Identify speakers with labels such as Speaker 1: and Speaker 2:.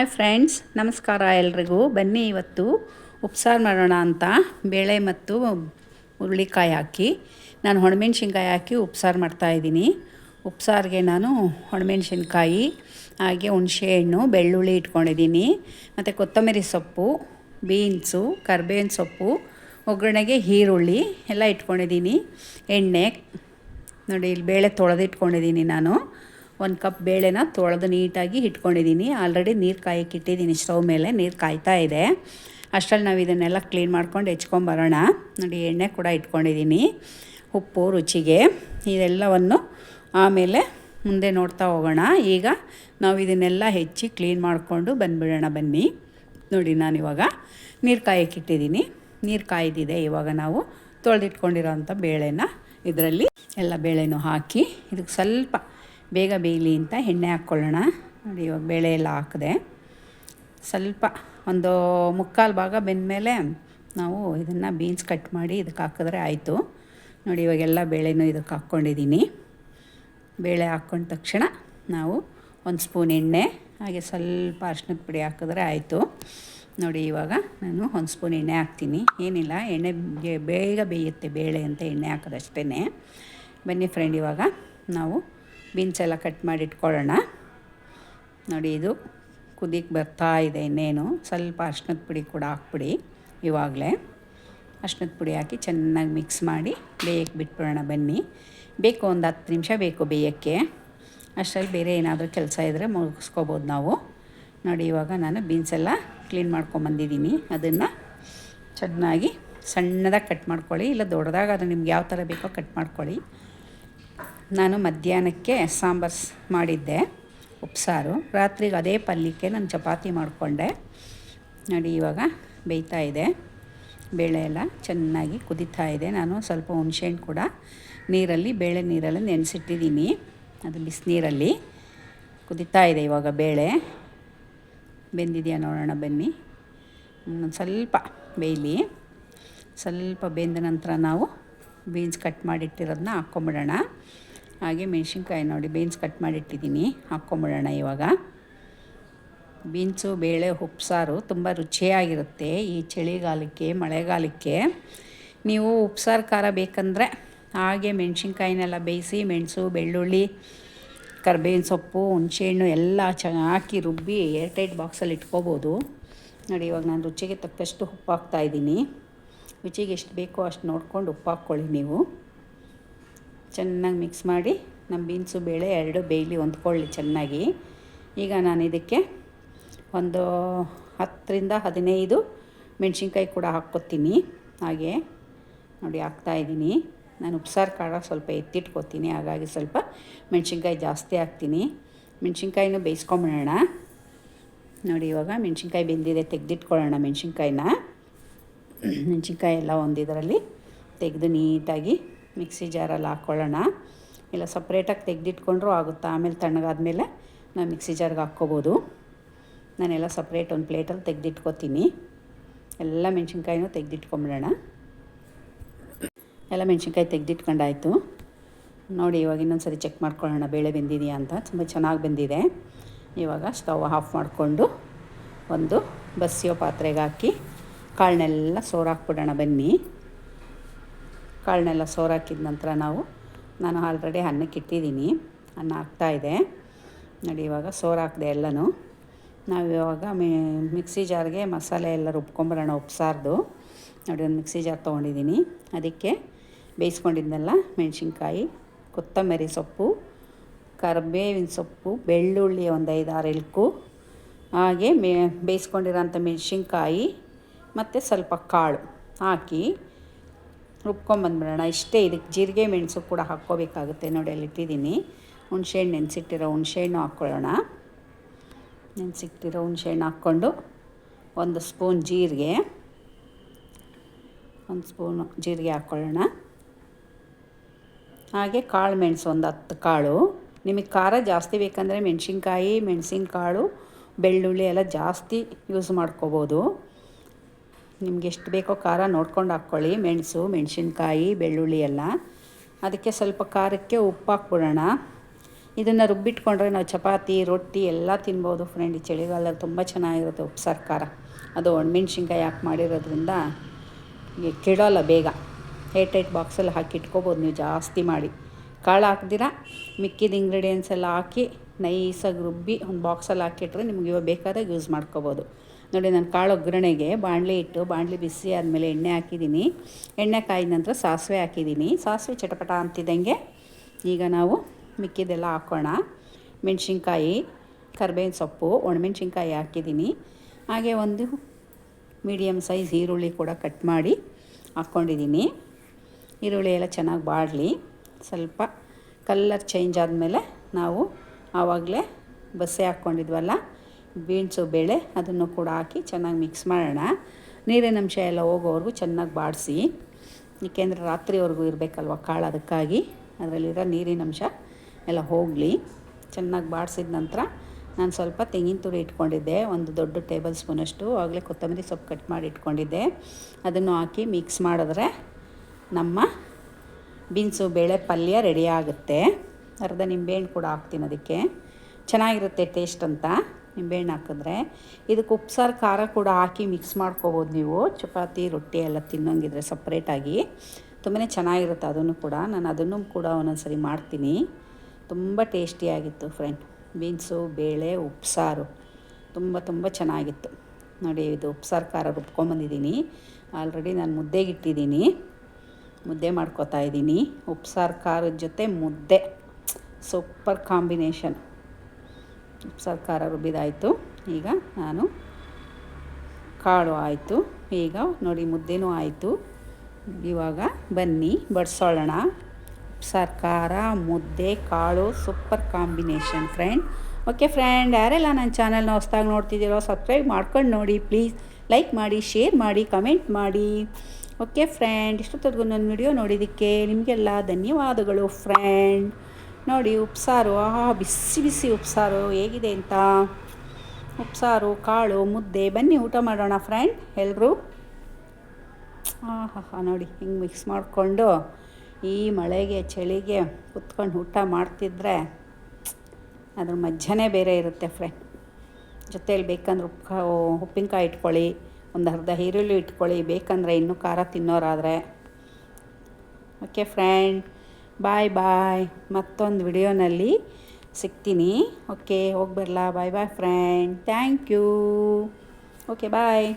Speaker 1: Hi friends, ನಮಸ್ಕಾರ ಎಲ್ರಿಗೂ. ಬನ್ನಿ ಇವತ್ತು ಉಪ್ಸಾರು ಮಾಡೋಣ ಅಂತ ಬೇಳೆ ಮತ್ತು ಹುರುಳಿಕಾಯಿ ಹಾಕಿ, ನಾನು ಒಣಮೆಣ್ಸಿನ್ಕಾಯಿ ಹಾಕಿ ಉಪ್ಸಾರು ಮಾಡ್ತಾಯಿದ್ದೀನಿ ಉಪ್ಸಾರಿಗೆ ನಾನು ಒಣಮೆಣ್ಸಿನ್ಕಾಯಿ, ಹಾಗೆ ಹುಣಸೆಹಣ್ಣು ಬೆಳ್ಳುಳ್ಳಿ ಇಟ್ಕೊಂಡಿದ್ದೀನಿ. ಮತ್ತು ಕೊತ್ತಂಬರಿ ಸೊಪ್ಪು, ಬೀನ್ಸು, ಕರ್ಬೇವಿನ ಸೊಪ್ಪು, ಒಗ್ಗರಣೆಗೆ ಈರುಳ್ಳಿ ಎಲ್ಲ ಇಟ್ಕೊಂಡಿದ್ದೀನಿ. ಎಣ್ಣೆ, ನೋಡಿ ಇಲ್ಲಿ ಬೇಳೆ ತೊಳೆದಿಟ್ಕೊಂಡಿದ್ದೀನಿ ನಾನು. ಒಂದು ಕಪ್ ಬೇಳೆನ ತೊಳೆದು ನೀಟಾಗಿ ಇಟ್ಕೊಂಡಿದ್ದೀನಿ ಆಲ್ರೆಡಿ ನೀರು ಕಾಯಕ್ಕೆ ಇಟ್ಟಿದ್ದೀನಿ, ಸ್ಟವ್ ಮೇಲೆ ನೀರು ಕಾಯ್ತಾ ಇದೆ. ಅಷ್ಟರಲ್ಲಿ ನಾವು ಇದನ್ನೆಲ್ಲ ಕ್ಲೀನ್ ಮಾಡ್ಕೊಂಡು ಹೆಚ್ಕೊಂಬರೋಣ. ನೋಡಿ, ಎಣ್ಣೆ ಕೂಡ ಇಟ್ಕೊಂಡಿದ್ದೀನಿ, ಉಪ್ಪು, ರುಚಿಗೆ. ಇದೆಲ್ಲವನ್ನು ಆಮೇಲೆ ಮುಂದೆ ನೋಡ್ತಾ ಹೋಗೋಣ. ಈಗ ನಾವು ಇದನ್ನೆಲ್ಲ ಹೆಚ್ಚಿ ಕ್ಲೀನ್ ಮಾಡಿಕೊಂಡು ಬಂದುಬಿಡೋಣ, ಬನ್ನಿ. ನೋಡಿ ನಾನಿವಾಗ ನೀರು ಕಾಯಕ್ಕೆ ಇಟ್ಟಿದ್ದೀನಿ. ನೀರು ಕಾಯ್ದಿದೆ ಇವಾಗ ನಾವು ತೊಳೆದಿಟ್ಕೊಂಡಿರೋಂಥ ಬೇಳೆನ. ಇದರಲ್ಲಿ ಎಲ್ಲ ಬೇಳೆನೂ ಹಾಕಿ, ಇದಕ್ಕೆ ಸ್ವಲ್ಪ ಬೇಗ ಬೇಯಲಿ ಅಂತ ಎಣ್ಣೆ ಹಾಕ್ಕೊಳ್ಳೋಣ. ನೋಡಿ, ಇವಾಗ ಬೇಳೆ ಎಲ್ಲ ಹಾಕಿದೆ. ಸ್ವಲ್ಪ ಒಂದು ಮುಕ್ಕಾಲು ಭಾಗ ಬೆಂದಮೇಲೆ ನಾವು ಇದನ್ನು ಬೀನ್ಸ್ ಕಟ್ ಮಾಡಿ ಇದಕ್ಕೆ ಹಾಕಿದ್ರೆ ಆಯಿತು. ನೋಡಿ ಇವಾಗೆಲ್ಲ ಬೇಳೆನೂ ಇದಕ್ಕೆ ಹಾಕ್ಕೊಂಡಿದ್ದೀನಿ. ಬೇಳೆ ಹಾಕ್ಕೊಂಡ ತಕ್ಷಣ ನಾವು ಒಂದು ಸ್ಪೂನ್ ಎಣ್ಣೆ, ಹಾಗೆ ಸ್ವಲ್ಪ ಅರ್ಶಿನದ ಪುಡಿ ಹಾಕಿದ್ರೆ ಆಯಿತು. ನೋಡಿ, ಇವಾಗ ನಾನು ಒಂದು ಸ್ಪೂನ್ ಎಣ್ಣೆ ಹಾಕ್ತೀನಿ. ಏನಿಲ್ಲ ಎಣ್ಣೆ ಬೇಗ ಬೇಯುತ್ತೆ ಬೇಳೆ ಅಂತ ಎಣ್ಣೆ ಹಾಕೋದಷ್ಟೇ ಬನ್ನಿ ಫ್ರೆಂಡ್ ಇವಾಗ ನಾವು ಬೀನ್ಸ್ ಎಲ್ಲ ಕಟ್ ಮಾಡಿ ಇಟ್ಕೊಳ್ಳೋಣ. ನೋಡಿ ಇದು ಕುದಿಗೆ ಬರ್ತಾ ಇದೆ ಇನ್ನೇನು. ಸ್ವಲ್ಪ ಅರ್ಶಿನದ ಪುಡಿ ಕೂಡ ಹಾಕ್ಬಿಡಿ ಇವಾಗಲೇ. ಅರ್ಶಿನದ ಪುಡಿ ಹಾಕಿ ಚೆನ್ನಾಗಿ ಮಿಕ್ಸ್ ಮಾಡಿ ಬೇಯಕ್ಕೆ ಬಿಟ್ಬಿಡೋಣ ಬನ್ನಿ. ಬೇಕು ಒಂದು ಹತ್ತು ನಿಮಿಷ ಬೇಕು ಬೇಯೋಕ್ಕೆ. ಅಷ್ಟರಲ್ಲಿ ಬೇರೆ ಏನಾದರೂ ಕೆಲಸ ಇದ್ದರೆ ಮುಗಿಸ್ಕೋಬೋದು ನಾವು. ನೋಡಿ ಇವಾಗ ನಾನು ಬೀನ್ಸ್ ಎಲ್ಲ ಕ್ಲೀನ್ ಮಾಡ್ಕೊಂಬಂದಿದ್ದೀನಿ ಅದನ್ನು ಚೆನ್ನಾಗಿ ಸಣ್ಣದಾಗಿ ಕಟ್ ಮಾಡ್ಕೊಳ್ಳಿ. ಇಲ್ಲ ದೊಡ್ಡದಾಗ ಅದು ನಿಮ್ಗೆ ಯಾವ ಥರ ಬೇಕೋ ಕಟ್ ಮಾಡ್ಕೊಳ್ಳಿ. ನಾನು ಮಧ್ಯಾಹ್ನಕ್ಕೆ ಸಾಂಬಾರ್ಸ್ ಮಾಡಿದ್ದೆ, ಉಪ್ಸಾರು. ರಾತ್ರಿಗೆ ಅದೇ ಪಲ್ಯಕ್ಕೆ ನಾನು ಚಪಾತಿ ಮಾಡಿಕೊಂಡೆ. ನೋಡಿ, ಇವಾಗ ಬೇಯ್ತಾ ಇದೆ. ಬೇಳೆ ಎಲ್ಲ ಚೆನ್ನಾಗಿ ಕುದೀತಾ ಇದೆ. ನಾನು ಸ್ವಲ್ಪ ಹುಣಸೆಹಣ್ಣು ಕೂಡ ನೀರಲ್ಲಿ, ಬೇಳೆ ನೀರಲ್ಲಿ ನೆನೆಸಿಟ್ಟಿದ್ದೀನಿ. ಅದು ಬಿಸಿನೀರಲ್ಲಿ ಕುದೀತಾ ಇದೆ ಇವಾಗ ಬೇಳೆ. ಬೆಂದಿದೆಯಾ ನೋಡೋಣ ಬನ್ನಿ. ಸ್ವಲ್ಪ ಬೇಯಲಿ. ಸ್ವಲ್ಪ ಬೆಂದ ನಂತರ ನಾವು ಬೀನ್ಸ್ ಕಟ್ ಮಾಡಿಟ್ಟಿರೋದನ್ನ ಹಾಕ್ಕೊಂಬಿಡೋಣ. ಹಾಗೆ ಮೆಣಸಿನ್ಕಾಯಿ ನೋಡಿ ಬೀನ್ಸ್ ಕಟ್ ಮಾಡಿಟ್ಟಿದ್ದೀನಿ, ಹಾಕ್ಕೊಂಬಿಡೋಣ ಇವಾಗ. ಬೀನ್ಸು ಬೇಳೆ ಉಪ್ಸಾರು ತುಂಬ ರುಚಿಯಾಗಿರುತ್ತೆ ಈ ಚಳಿಗಾಲಕ್ಕೆ, ಮಳೆಗಾಲಕ್ಕೆ. ನೀವು ಉಪ್ಸಾರು ಖಾರ ಬೇಕಂದರೆ ಹಾಗೆ ಮೆಣಸಿನ್ಕಾಯಿನೆಲ್ಲ ಬೇಯಿಸಿ, ಮೆಣಸು, ಬೆಳ್ಳುಳ್ಳಿ, ಕರ್ಬೇವಿನ ಸೊಪ್ಪು, ಹುಣಸೆಹಣ್ಣು ಎಲ್ಲ ಚೆನ್ನಾಗಿ ಹಾಕಿ ರುಬ್ಬಿ ಏರ್ಟೈಟ್ ಬಾಕ್ಸಲ್ಲಿ ಇಟ್ಕೋಬೋದು. ನೋಡಿ, ಇವಾಗ ನಾನು ರುಚಿಗೆ ತಕ್ಕಷ್ಟು ಉಪ್ಪು ಹಾಕ್ತಾಯಿದ್ದೀನಿ ರುಚಿಗೆ ಎಷ್ಟು ಬೇಕೋ ಅಷ್ಟು ನೋಡ್ಕೊಂಡು ಉಪ್ಪು ಹಾಕ್ಕೊಳ್ಳಿ ನೀವು. ಚೆನ್ನಾಗಿ ಮಿಕ್ಸ್ ಮಾಡಿ ನಮ್ಮ ಬೀನ್ಸು ಬೇಳೆ ಎರಡು ಬೇಯಲಿ ಹೊಂದ್ಕೊಳ್ಳಿ ಚೆನ್ನಾಗಿ. ಈಗ ನಾನು ಇದಕ್ಕೆ ಒಂದು ಹತ್ತರಿಂದ ಹದಿನೈದು ಮೆಣಸಿನ್ಕಾಯಿ ಕೂಡ ಹಾಕ್ಕೊತೀನಿ. ಹಾಗೆ ನೋಡಿ ಹಾಕ್ತಾಯಿದ್ದೀನಿ ನಾನು ಉಪ್ಸಾರು ಖಾರ ಸ್ವಲ್ಪ ಎತ್ತಿಟ್ಕೊತೀನಿ, ಹಾಗಾಗಿ ಸ್ವಲ್ಪ ಮೆಣಸಿನ್ಕಾಯಿ ಜಾಸ್ತಿ ಹಾಕ್ತೀನಿ. ಮೆಣಸಿನ್ಕಾಯಿನೂ ಬೇಯಿಸ್ಕೊಂಬಿಡೋಣ. ನೋಡಿ ಇವಾಗ ಮೆಣಸಿನ್ಕಾಯಿ ಬೆಂದಿದೆ, ತೆಗೆದಿಟ್ಕೊಳ್ಳೋಣ ಮೆಣಸಿನ್ಕಾಯಿನ. ಮೆಣಸಿನ್ಕಾಯಿ ಎಲ್ಲ ಒಂದು ಇದರಲ್ಲಿ ತೆಗೆದು ನೀಟಾಗಿ ಮಿಕ್ಸಿ ಜಾರಲ್ಲಿ ಹಾಕ್ಕೊಳ್ಳೋಣ ಇಲ್ಲ ಸಪ್ರೇಟಾಗಿ ತೆಗೆದಿಟ್ಕೊಂಡ್ರೂ ಆಗುತ್ತೆ? ಆಮೇಲೆ ತಣ್ಣಗಾದ್ಮೇಲೆ ನಾವು ಮಿಕ್ಸಿ ಜಾರ್ಗೆ ಹಾಕ್ಕೋಬೋದು. ನಾನೆಲ್ಲ ಸಪ್ರೇಟ್ ಒಂದು ಪ್ಲೇಟಲ್ಲಿ ತೆಗೆದಿಟ್ಕೋತೀನಿ. ಎಲ್ಲ ಮೆಣಸಿನ್ಕಾಯಿನೂ ತೆಗೆದಿಟ್ಕೊಂಬಿಡೋಣ. ಎಲ್ಲ ಮೆಣಸಿನ್ಕಾಯಿ ತೆಗೆದಿಟ್ಕೊಂಡಾಯಿತು. ನೋಡಿ, ಇವಾಗ ಇನ್ನೊಂದು ಸರಿ ಚೆಕ್ ಮಾಡ್ಕೊಳ್ಳೋಣ ಬೇಳೆ ಬೆಂದಿದೆಯಾ ಅಂತ. ತುಂಬ ಚೆನ್ನಾಗಿ ಬೆಂದಿದೆ. ಇವಾಗ ಸ್ಟವ್ ಆಫ್ ಮಾಡಿಕೊಂಡು ಒಂದು ಬಸಿಯೋ ಪಾತ್ರೆಗೆ ಹಾಕಿ ಕಾಳನ್ನೆಲ್ಲ ಸೋರಾಕ್ಬಿಡೋಣ ಬನ್ನಿ. ಕಾಳನ್ನೆಲ್ಲ ಸೋರಾಕಿದ ನಂತರ ನಾವು, ನಾನು ಆಲ್ರೆಡಿ ಅನ್ನಕ್ಕೆ ಇಟ್ಟಿದ್ದೀನಿ. ಅನ್ನ ಇದೆ. ನೋಡಿ, ಇವಾಗ ಸೋರಾಕಿದೆ ಎಲ್ಲನೂ. ನಾವು ಇವಾಗ ಮಿಕ್ಸಿ ಜಾರ್ಗೆ ಮಸಾಲೆ ಎಲ್ಲ ರುಬ್ಕೊಂಬರೋಣ ಉಪ್ಸಾರ್ದು. ನೋಡಿ, ಒಂದು ಮಿಕ್ಸಿ ಜಾರ್ ತೊಗೊಂಡಿದ್ದೀನಿ. ಅದಕ್ಕೆ ಬೇಯಿಸ್ಕೊಂಡಿದ್ದೆಲ್ಲ ಮೆಣಸಿನ್ಕಾಯಿ, ಕೊತ್ತಂಬರಿ ಸೊಪ್ಪು, ಕರಿಬೇವಿನ ಸೊಪ್ಪು, ಬೆಳ್ಳುಳ್ಳಿ ಒಂದು ಐದಾರು ಇಳ್ಕು, ಹಾಗೆ ಮೇ, ಬೇಯಿಸ್ಕೊಂಡಿರೋಂಥ ಮೆಣಸಿನ್ಕಾಯಿ, ಮತ್ತು ಸ್ವಲ್ಪ ಕಾಳು ಹಾಕಿ ರುಬ್ಕೊಂಬಂದ್ಬಿಡೋಣ ಇಷ್ಟೇ ಇದಕ್ಕೆ ಜೀರಿಗೆ ಮೆಣಸು ಕೂಡ ಹಾಕ್ಕೋಬೇಕಾಗುತ್ತೆ. ನೋಡಿ, ಅಲ್ಲಿ ಇಟ್ಟಿದ್ದೀನಿ. ಹುಣ್ಸೆಹಣ್ಣು ನೆನೆಸಿಟ್ಟಿರೋ ಹುಣ್ಸೆಹಣ್ಣು ಹಾಕ್ಕೊಳ್ಳೋಣ. ನೆನೆಸಿಟ್ಟಿರೋ ಹುಣ್ಸೆಹಣ್ಣು ಹಾಕ್ಕೊಂಡು ಒಂದು ಸ್ಪೂನ್ ಜೀರಿಗೆ. ಒಂದು ಸ್ಪೂನು ಜೀರಿಗೆ ಹಾಕ್ಕೊಳ್ಳೋಣ. ಹಾಗೆ ಕಾಳು ಮೆಣಸು ಒಂದು ಹತ್ತು ಕಾಳು. ನಿಮಗೆ ಖಾರ ಜಾಸ್ತಿ ಬೇಕಂದರೆ ಮೆಣಸಿನ್ಕಾಯಿ ಮೆಣಸಿನ ಕಾಳು ಬೆಳ್ಳುಳ್ಳಿ ಎಲ್ಲ ಜಾಸ್ತಿ ಯೂಸ್ ಮಾಡ್ಕೋಬೋದು. ನಿಮ್ಗೆ ಎಷ್ಟು ಬೇಕೋ ಖಾರ ನೋಡ್ಕೊಂಡು ಹಾಕ್ಕೊಳ್ಳಿ. ಮೆಣಸು, ಮೆಣಸಿನ್ಕಾಯಿ, ಬೆಳ್ಳುಳ್ಳಿ ಎಲ್ಲ. ಅದಕ್ಕೆ ಸ್ವಲ್ಪ ಖಾರಕ್ಕೆ ಉಪ್ಪು ಹಾಕ್ಬಿಡೋಣ. ಇದನ್ನು ರುಬ್ಬಿಟ್ಕೊಂಡ್ರೆ ನಾವು ಚಪಾತಿ, ರೊಟ್ಟಿ ಎಲ್ಲ ತಿನ್ಬೋದು ಫ್ರೆಂಡ್ ಈ ಚಳಿಗಾಲದಲ್ಲಿ ತುಂಬ ಚೆನ್ನಾಗಿರುತ್ತೆ ಉಪ್ಸಾರು ಖಾರ ಅದು ಒಣಮೆಣ್ಸಿನ್ಕಾಯಿ ಹಾಕಿ ಮಾಡಿರೋದ್ರಿಂದ ಕೆಡೋಲ್ಲ ಬೇಗ. ಏಟ್ ಏಟ್ ಬಾಕ್ಸಲ್ಲಿ ಹಾಕಿ ಇಟ್ಕೋಬೋದು ನೀವು ಜಾಸ್ತಿ ಮಾಡಿ. ಕಾಳು ಹಾಕ್ದಿರ? ಮಿಕ್ಕಿದ ಇಂಗ್ರೀಡಿಯೆಂಟ್ಸ್ ಎಲ್ಲ ಹಾಕಿ ನೈಸಾಗಿ ರುಬ್ಬಿ ಒಂದು ಬಾಕ್ಸಲ್ಲಿ ಹಾಕಿಟ್ರೆ ನಿಮ್ಗೆ ಇವಾಗ ಬೇಕಾದಾಗ ಯೂಸ್ ಮಾಡ್ಕೊಬೋದು. ನೋಡಿ, ನಾನು ಕಾಳು ಒಗ್ಗರಣೆಗೆ ಬಾಣಲಿ ಇಟ್ಟು ಬಾಣಲಿ ಬಿಸಿ ಆದಮೇಲೆ ಎಣ್ಣೆ ಹಾಕಿದ್ದೀನಿ. ಎಣ್ಣೆ ಕಾಯಿದ ನಂತರ ಸಾಸಿವೆ ಹಾಕಿದ್ದೀನಿ. ಸಾಸಿವೆ ಚಟಪಟ ಅಂತಿದ್ದಂಗೆ ಈಗ ನಾವು ಮಿಕ್ಕಿದೆಲ್ಲ ಹಾಕೋಣ. ಮೆಣಸಿನ್ಕಾಯಿ, ಕರ್ಬೇವಿನ ಸೊಪ್ಪು, ಒಣಮೆಣ್ಸಿನ್ಕಾಯಿ ಹಾಕಿದ್ದೀನಿ. ಹಾಗೆ ಒಂದು ಮೀಡಿಯಮ್ ಸೈಜ್ ಈರುಳ್ಳಿ ಕೂಡ ಕಟ್ ಮಾಡಿ ಹಾಕ್ಕೊಂಡಿದ್ದೀನಿ ಈರುಳ್ಳಿ ಎಲ್ಲ ಚೆನ್ನಾಗಿ ಬಾಡಲಿ. ಸ್ವಲ್ಪ ಕಲ್ಲರ್ ಚೇಂಜ್ ಆದಮೇಲೆ ನಾವು ಆವಾಗಲೇ ಬಸ್ಸೆ ಹಾಕ್ಕೊಂಡಿದ್ವಲ್ಲ ಬೀನ್ಸು ಬೇಳೆ ಅದನ್ನು ಕೂಡ ಹಾಕಿ ಚೆನ್ನಾಗಿ ಮಿಕ್ಸ್ ಮಾಡೋಣ. ನೀರಿನ ಅಂಶ ಎಲ್ಲ ಹೋಗೋವರೆಗೂ ಚೆನ್ನಾಗಿ ಬಾಡಿಸಿ. ಏಕೆಂದರೆ ರಾತ್ರಿವರೆಗೂ ಇರಬೇಕಲ್ವ ಕಾಳು ಅದಕ್ಕಾಗಿ. ಅದರಲ್ಲಿರೋ ನೀರಿನ ಅಂಶ ಎಲ್ಲ ಹೋಗಲಿ. ಚೆನ್ನಾಗಿ ಬಾಡಿಸಿದ ನಂತರ ನಾನು ಸ್ವಲ್ಪ ತೆಂಗಿನ ತುರಿ ಇಟ್ಕೊಂಡಿದ್ದೆ. ಒಂದು ದೊಡ್ಡ ಟೇಬಲ್ ಸ್ಪೂನಷ್ಟು ಆಗಲೇ ಕೊತ್ತಂಬರಿ ಸೊಪ್ಪು ಕಟ್ ಮಾಡಿ ಇಟ್ಕೊಂಡಿದ್ದೆ. ಅದನ್ನು ಹಾಕಿ ಮಿಕ್ಸ್ ಮಾಡಿದ್ರೆ ನಮ್ಮ ಬೀನ್ಸು ಬೇಳೆ ಪಲ್ಯ ರೆಡಿ ಆಗುತ್ತೆ. ಅರ್ಧ ನಿಂಬೆಹಣ್ಣು ಕೂಡ ಹಾಕ್ತೀನಿ ಅದಕ್ಕೆ. ಚೆನ್ನಾಗಿರುತ್ತೆ ಟೇಸ್ಟ್ ಅಂತ. ನಿಂಬೆಹಣ್ಣು ಹಾಕಿದ್ರೆ. ಇದಕ್ಕೆ ಉಪ್ಸಾರು, ಖಾರ ಕೂಡ ಹಾಕಿ ಮಿಕ್ಸ್ ಮಾಡ್ಕೋಬೋದು ನೀವು. ಚಪಾತಿ, ರೊಟ್ಟಿ ಎಲ್ಲ ತಿನ್ನೋಂಗಿದ್ರೆ ಸಪ್ರೇಟಾಗಿ ತುಂಬಾ ಚೆನ್ನಾಗಿರುತ್ತೆ ಅದನ್ನು ಕೂಡ. ನಾನು ಅದನ್ನು ಕೂಡ ಒಂದೊಂದು ಸರಿ ಮಾಡ್ತೀನಿ. ತುಂಬ ಟೇಸ್ಟಿಯಾಗಿತ್ತು ಫ್ರೆಂಡ್ ಬೀನ್ಸು, ಬೇಳೆ, ಉಪ್ಸಾರು. ತುಂಬ ತುಂಬ ಚೆನ್ನಾಗಿತ್ತು. ನೋಡಿ ಇದು ಉಪ್ಸಾರು, ಖಾರ ರುಬ್ಕೊಂಬಂದಿದ್ದೀನಿ. ಆಲ್ರೆಡಿ ನಾನು ಮುದ್ದೆಗಿಟ್ಟಿದ್ದೀನಿ ಮುದ್ದೆ ಮಾಡ್ಕೋತಾ ಇದ್ದೀನಿ. ಉಪ್ಸಾರು, ಖಾರದ ಜೊತೆ ಮುದ್ದೆ. Super combination. ಉಪ್ಸಾರು ಖಾರ ರುಬ್ಬಿದಾಯಿತು. ಈಗ ನಾನು ಕಾಳು ಆಯಿತು. ಈಗ ನೋಡಿ ಮುದ್ದೆನೂ ಆಯಿತು. ಇವಾಗ ಬನ್ನಿ ಬಡಿಸೋಳೋಣ ಸರ್ಕಾರ, ಮುದ್ದೆ, ಕಾಳು, super combination friend. Okay friend, ಯಾರೆಲ್ಲ ನನ್ನ ಚಾನಲ್ನ ಹೊಸ್ದಾಗಿ ನೋಡ್ತಿದ್ದೀರೋ ಸಬ್ಸ್ಕ್ರೈಬ್ ಮಾಡ್ಕೊಂಡು ನೋಡಿ. ಪ್ಲೀಸ್ ಲೈಕ್ ಮಾಡಿ, ಶೇರ್ ಮಾಡಿ, ಕಮೆಂಟ್ ಮಾಡಿ. ಓಕೆ ಫ್ರೆಂಡ್ ಇಷ್ಟೊತ್ತರೆಗೂ ನನ್ನ ವಿಡಿಯೋ ನೋಡಿದ್ದಕ್ಕೆ ನಿಮಗೆಲ್ಲ ಧನ್ಯವಾದಗಳು ಫ್ರೆಂಡ್. ನೋಡಿ, ಉಪ್ಸಾರು. ಆ ಬಿಸಿ ಬಿಸಿ ಉಪ್ಸಾರು ಹೇಗಿದೆ ಅಂತ. ಉಪ್ಸಾರು, ಕಾಳು, ಮುದ್ದೆ. ಬನ್ನಿ, ಊಟ ಮಾಡೋಣ ಫ್ರೆಂಡ್ ಎಲ್ಲರೂ ಹಾಂ ನೋಡಿ, ಹಿಂಗೆ ಮಿಕ್ಸ್ ಮಾಡಿಕೊಂಡು ಈ ಮಳೆಗೆ, ಚಳಿಗೆ ಕುತ್ಕೊಂಡು ಊಟ ಮಾಡ್ತಿದ್ರೆ ಅದ್ರ ಮಜ್ಜನೇ ಬೇರೆ ಇರುತ್ತೆ ಫ್ರೆಂಡ್. ಜೊತೆಯಲ್ಲಿ ಬೇಕಂದ್ರೆ ಉಪ್ಪು ಉಪ್ಪಿನಕಾಯಿ ಇಟ್ಕೊಳ್ಳಿ, ಒಂದು ಅರ್ಧ ಈರುಳ್ಳಿ ಇಟ್ಕೊಳ್ಳಿ. ಬೇಕಂದರೆ ಇನ್ನೂ ಖಾರ ತಿನ್ನೋರಾದರೆ. Okay, friend. ಬಾಯ್ ಬಾಯ್ ಮತ್ತೊಂದು ವಿಡಿಯೋನಲ್ಲಿ ಸಿಗ್ತೀನಿ. ಓಕೆ ಹೋಗಿ ಬರಲಾ. Bye bye friend thank you okay bye